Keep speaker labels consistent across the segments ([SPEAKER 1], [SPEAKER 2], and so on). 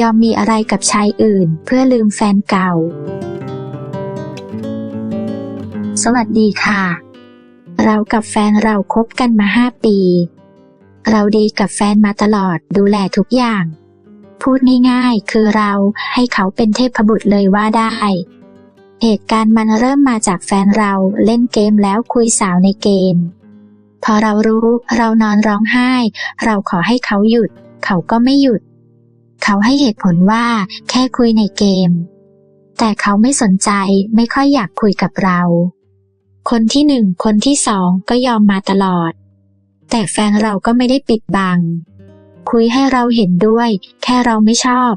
[SPEAKER 1] ยอมมีอะไรกับชายอื่น เพื่อลืมแฟนเก่า สวัสดีค่ะ เรากับแฟนเราคบกันมาห้าปี เราดีกับแฟนมาตลอดดูแลทุกอย่าง พูดง่ายๆ คือเราให้เขาเป็นเทพบุตรเลยว่าได้ เหตุการณ์มันเริ่มมาจากแฟนเราเล่นเกมแล้วคุยสาวในเกม พอเรารู้เรานอนร้องไห้ เราขอให้เขาหยุด เขาก็ไม่หยุด เขาให้เหตุผลว่าแค่คุยในเกม แต่เขาไม่สนใจไม่ค่อยอยากคุยกับเรา คนที่หนึ่งคนที่สองก็ยอมมาตลอด แต่แฟนเราก็ไม่ได้ปิดบัง คุยให้เราเห็นด้วย แค่เราไม่ชอบ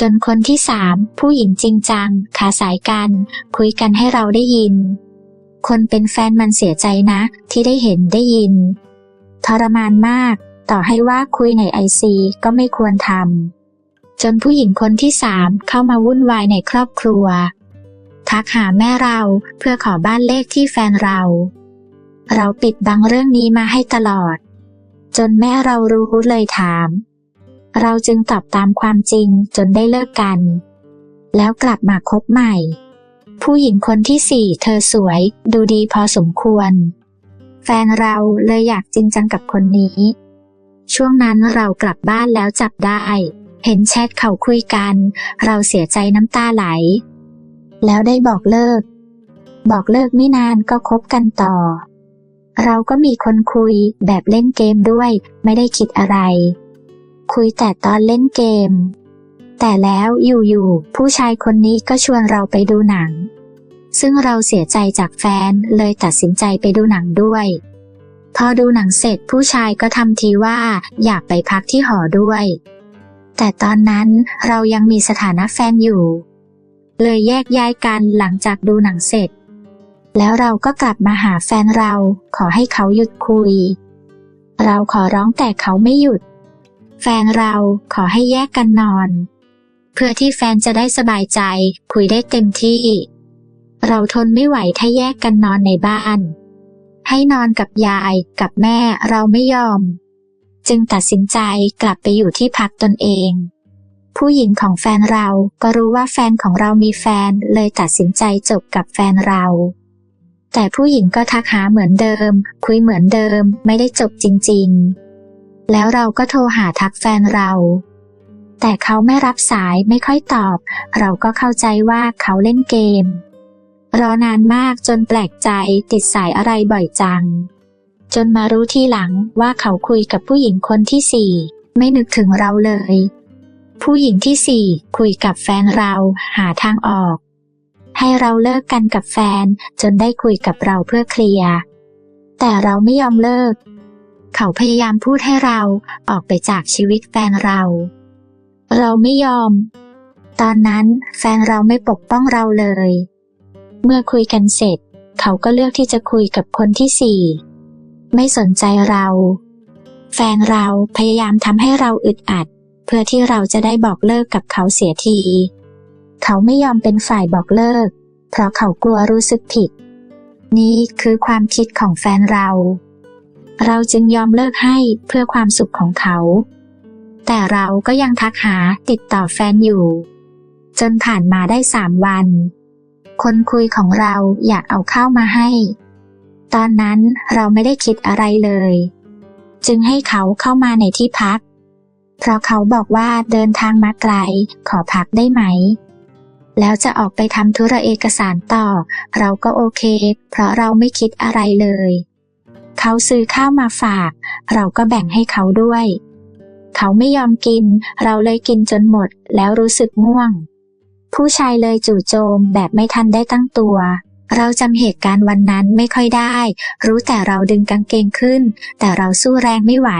[SPEAKER 1] จนคนที่สามผู้หญิงจริงจังขาสายกัน คุยกันให้เราได้ยิน คนเป็นแฟนมันเสียใจนะ ที่ได้เห็นได้ยิน ทรมานมากต่อให้ว่าคุยในไอซีก็ไม่ควรทำ จนผู้หญิงคนที่สามเข้ามาวุ่นวายในครอบครัว ทักหาแม่เราเพื่อขอบ้านเลขที่แฟนเรา เราปิดบังเรื่องนี้มาให้ตลอด จนแม่เรารู้เลยถาม เราจึงตอบตามความจริงจนได้เลิกกัน แล้วกลับมาคบใหม่ ผู้หญิงคนที่สี่เธอสวย ดูดีพอสมควร แฟนเราเลยอยากจริงจังกับคนนี้ ช่วงนั้นเรากลับบ้านแล้วจับได้ เห็นแชทเขาคุยกัน เราเสียใจน้ำตาไหล แล้วได้บอกเลิก บอกเลิกไม่นานก็คบกันต่อ เราก็มีคนคุยแบบเล่นเกมด้วย ไม่ได้คิดอะไร คุยแต่ตอนเล่นเกม แต่แล้วอยู่ๆผู้ชายคนนี้ก็ชวนเราไปดูหนัง ซึ่งเราเสียใจจากแฟนเลยตัดสินใจไปดูหนังด้วยพอดูหนังเสร็จผู้ชายก็ทำทีว่าอยากไปพักที่หอด้วย แต่ตอนนั้นเรายังมีสถานะแฟนอยู่ เลยแยกย้ายกันหลังจากดูหนังเสร็จ แล้วเราก็กลับมาหาแฟนเราขอให้เขาหยุดคุย เราขอร้องแต่เขาไม่หยุด แฟนเราขอให้แยกกันนอน เพื่อที่แฟนจะได้สบายใจคุยได้เต็มที่ เราทนไม่ไหวถ้าแยกกันนอนในบ้าน ให้นอนกับยายกับแม่เราไม่ยอม จึงตัดสินใจกลับไปอยู่ที่พักตนเอง ผู้หญิงของแฟนเราก็รู้ว่าแฟนของเรามีแฟนเลยตัดสินใจจบกับแฟนเรา แต่ผู้หญิงก็ทักหาเหมือนเดิม คุยเหมือนเดิม ไม่ได้จบจริง ๆ แล้วเราก็โทรหาทักแฟนเรา แต่เขาไม่รับสายไม่ค่อยตอบ เราก็เข้าใจว่าเขาเล่นเกม รอนานมากจนแปลกใจติดสายอะไรบ่อยจัง จนมารู้ทีหลังว่าเขาคุยกับผู้หญิงคนที่สี่ไม่นึกถึงเราเลย ผู้หญิงที่สี่คุยกับแฟนเราหาทางออก ให้เราเลิกกันกับแฟนจนได้คุยกับเราเพื่อเคลียร์แต่เราไม่ยอมเลิก เขาพยายามพูดให้เราออกไปจากชีวิตแฟนเรา เราไม่ยอม ตอนนั้นแฟนเราไม่ปกป้องเราเลย เมื่อคุยกันเสร็จ เขาก็เลือกที่จะคุยกับคนที่สี่ ไม่สนใจเรา แฟนเราพยายามทำให้เราอึดอัด เพื่อที่เราจะได้บอกเลิกกับเขาเสียที เขาไม่ยอมเป็นฝ่ายบอกเลิก เพราะเขากลัวรู้สึกผิด นี่คือความคิดของแฟนเรา เราจึงยอมเลิกให้เพื่อความสุขของเขา แต่เราก็ยังทักหาติดต่อแฟนอยู่ จนผ่านมาได้สามวัน คนคุยของเราอยากเอาเข้ามาให้ ตอนนั้นเราไม่ได้คิดอะไรเลย จึงให้เขาเข้ามาในที่พัก เพราะเขาบอกว่าเดินทางมาไกลขอพักได้ไหม แล้วจะออกไปทำธุระเอกสารต่อ เราก็โอเค เพราะเราไม่คิดอะไรเลย เขาซื้อข้าวมาฝาก เราก็แบ่งให้เขาด้วย เขาไม่ยอมกิน เราเลยกินจนหมดแล้วรู้สึกง่วง ผู้ชายเลยจู่โจมแบบไม่ทันได้ตั้งตัว เราจำเหตุการณ์วันนั้นไม่ค่อยได้ รู้แต่เราดึงกางเกงขึ้น แต่เราสู้แรงไม่ไหว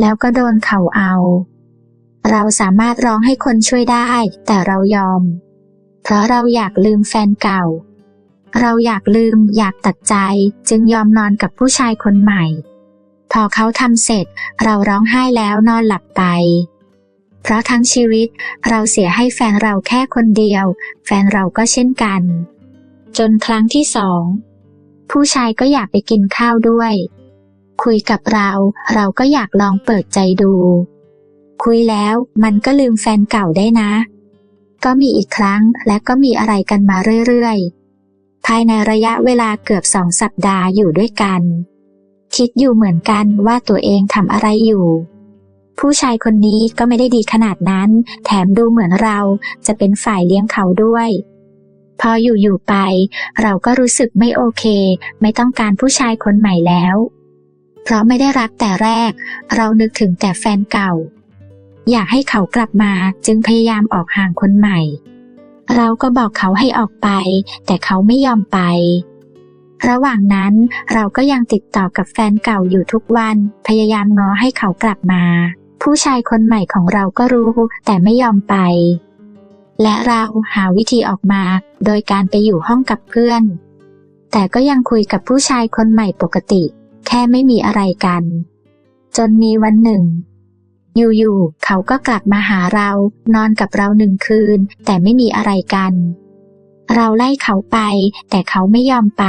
[SPEAKER 1] แล้วก็โดนเขาเอา เราสามารถร้องให้คนช่วยได้ แต่เรายอม เพราะเราอยากลืมแฟนเก่า เราอยากลืม อยากตัดใจ จึงยอมนอนกับผู้ชายคนใหม่ พอเขาทำเสร็จ เราร้องไห้แล้วนอนหลับไปเพราะทั้งชีวิตเราเสียให้แฟนเราแค่คนเดียว แฟนเราก็เช่นกัน จนครั้งที่สอง ผู้ชายก็อยากไปกินข้าวด้วย คุยกับเรา เราก็อยากลองเปิดใจดู คุยแล้วมันก็ลืมแฟนเก่าได้นะ ก็มีอีกครั้งและก็มีอะไรกันมาเรื่อยๆ ภายในระยะเวลาเกือบสองสัปดาห์อยู่ด้วยกัน คิดอยู่เหมือนกันว่าตัวเองทำอะไรอยู่ผู้ชายคนนี้ก็ไม่ได้ดีขนาดนั้น แถมดูเหมือนเราจะเป็นฝ่ายเลี้ยงเขาด้วย พออยู่ๆไป เราก็รู้สึกไม่โอเค ไม่ต้องการผู้ชายคนใหม่แล้ว เพราะไม่ได้รักแต่แรก เรานึกถึงแต่แฟนเก่า อยากให้เขากลับมาจึงพยายามออกห่างคนใหม่ เราก็บอกเขาให้ออกไป แต่เขาไม่ยอมไป ระหว่างนั้นเราก็ยังติดต่อกับแฟนเก่าอยู่ทุกวัน พยายามง้อให้เขากลับมา ผู้ชายคนใหม่ของเราก็รู้ แต่ไม่ยอมไป และเราหาวิธีออกมา โดยการไปอยู่ห้องกับเพื่อน แต่ก็ยังคุยกับผู้ชายคนใหม่ปกติ แค่ไม่มีอะไรกัน จนมีวันหนึ่ง อยู่ๆเขาก็กลับมาหาเรา นอนกับเราหนึ่งคืน แต่ไม่มีอะไรกัน เราไล่เขาไป แต่เขาไม่ยอมไป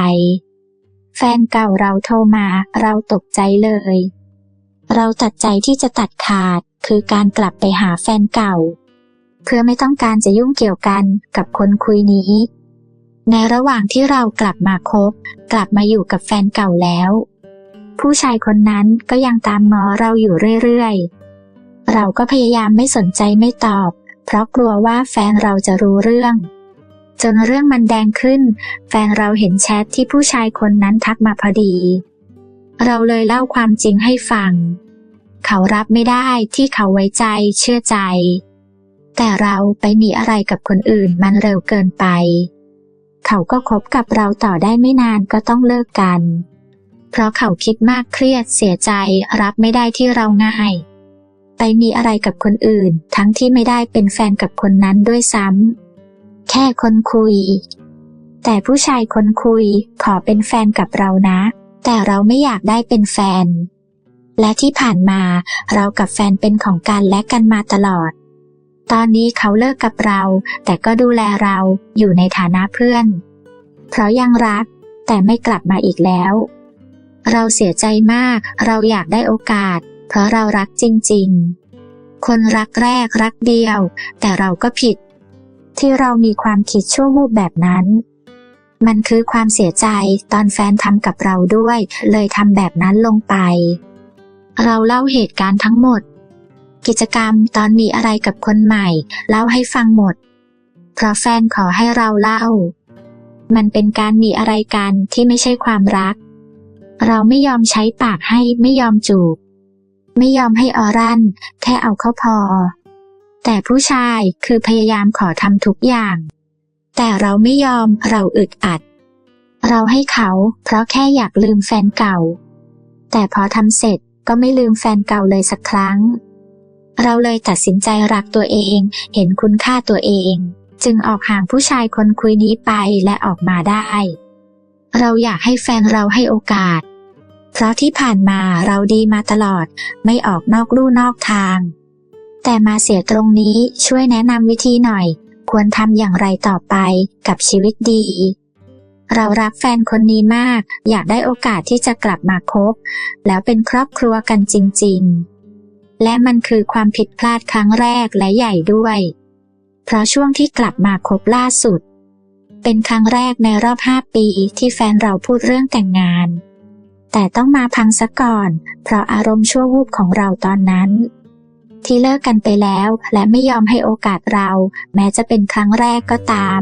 [SPEAKER 1] แฟนเก่าเราโทรมา เราตกใจเลย เราตัดใจที่จะตัดขาด คือการกลับไปหาแฟนเก่า เพื่อไม่ต้องการจะยุ่งเกี่ยวกันกับคนคุยนี้ ในระหว่างที่เรากลับมาคบ กลับมาอยู่กับแฟนเก่าแล้ว ผู้ชายคนนั้นก็ยังตามง้อเราอยู่เรื่อยๆ เราก็พยายามไม่สนใจไม่ตอบ เพราะกลัวว่าแฟนเราจะรู้เรื่อง จนเรื่องมันแดงขึ้น แฟนเราเห็นแชทที่ผู้ชายคนนั้นทักมาพอดี เราเลยเล่าความจริงให้ฟัง เขารับไม่ได้ที่เขาไว้ใจเชื่อใจ แต่เราไปมีอะไรกับคนอื่นมันเร็วเกินไป เขาก็คบกับเราต่อได้ไม่นานก็ต้องเลิกกัน เพราะเขาคิดมากเครียดเสียใจรับไม่ได้ที่เราง่าย ไปมีอะไรกับคนอื่น ทั้งที่ไม่ได้เป็นแฟนกับคนนั้นด้วยซ้ำแค่คนคุย แต่ผู้ชายคนคุยขอเป็นแฟนกับเรานะ แต่เราไม่อยากได้เป็นแฟน และที่ผ่านมาเรากับแฟนเป็นของกันและกันมาตลอด ตอนนี้เขาเลิกกับเรา แต่ก็ดูแลเราอยู่ในฐานะเพื่อน เพราะยังรักแต่ไม่กลับมาอีกแล้ว เราเสียใจมาก เราอยากได้โอกาส เพราะเรารักจริง ๆ คนรักแรกรักเดียว แต่เราก็ผิด ที่เรามีความคิดชั่ววูบแบบนั้น มันคือความเสียใจตอนแฟนทำกับเราด้วย เลยทำแบบนั้นลงไป เราเล่าเหตุการณ์ทั้งหมด กิจกรรมตอนมีอะไรกับคนใหม่ เล่าให้ฟังหมด เพราะแฟนขอให้เราเล่า มันเป็นการมีอะไรกันที่ไม่ใช่ความรัก เราไม่ยอมใช้ปากให้ไม่ยอมจูบ ไม่ยอมให้ออรันแค่เอาเข้าพอ แต่ผู้ชายคือพยายามขอทำทุกอย่าง แต่เราไม่ยอมเราอึดอัด เราให้เขาเพราะแค่อยากลืมแฟนเก่า แต่พอทำเสร็จก็ไม่ลืมแฟนเก่าเลยสักครั้ง เราเลยตัดสินใจรักตัวเอง เห็นคุณค่าตัวเอง จึงออกห่างผู้ชายคนคุยนี้ไปและออกมาได้ เราอยากให้แฟนเราให้โอกาส เพราะที่ผ่านมาเราดีมาตลอด ไม่ออกนอกลู่นอกทาง แต่มาเสียตรงนี้ช่วยแนะนำวิธีหน่อย ควรทำอย่างไรต่อไปกับชีวิตดี เรารักแฟนคนนี้มาก อยากได้โอกาสที่จะกลับมาคบ แล้วเป็นครอบครัวกันจริง ๆ และมันคือความผิดพลาดครั้งแรกและใหญ่ด้วย เพราะช่วงที่กลับมาคบล่าสุด เป็นครั้งแรกในรอบห้าปีที่แฟนเราพูดเรื่องแต่งงาน แต่ต้องมาพังซะก่อน เพราะอารมณ์ชั่ววูบของเราตอนนั้น ที่เลิกกันไปแล้วและไม่ยอมให้โอกาสเรา แม้จะเป็นครั้งแรกก็ตาม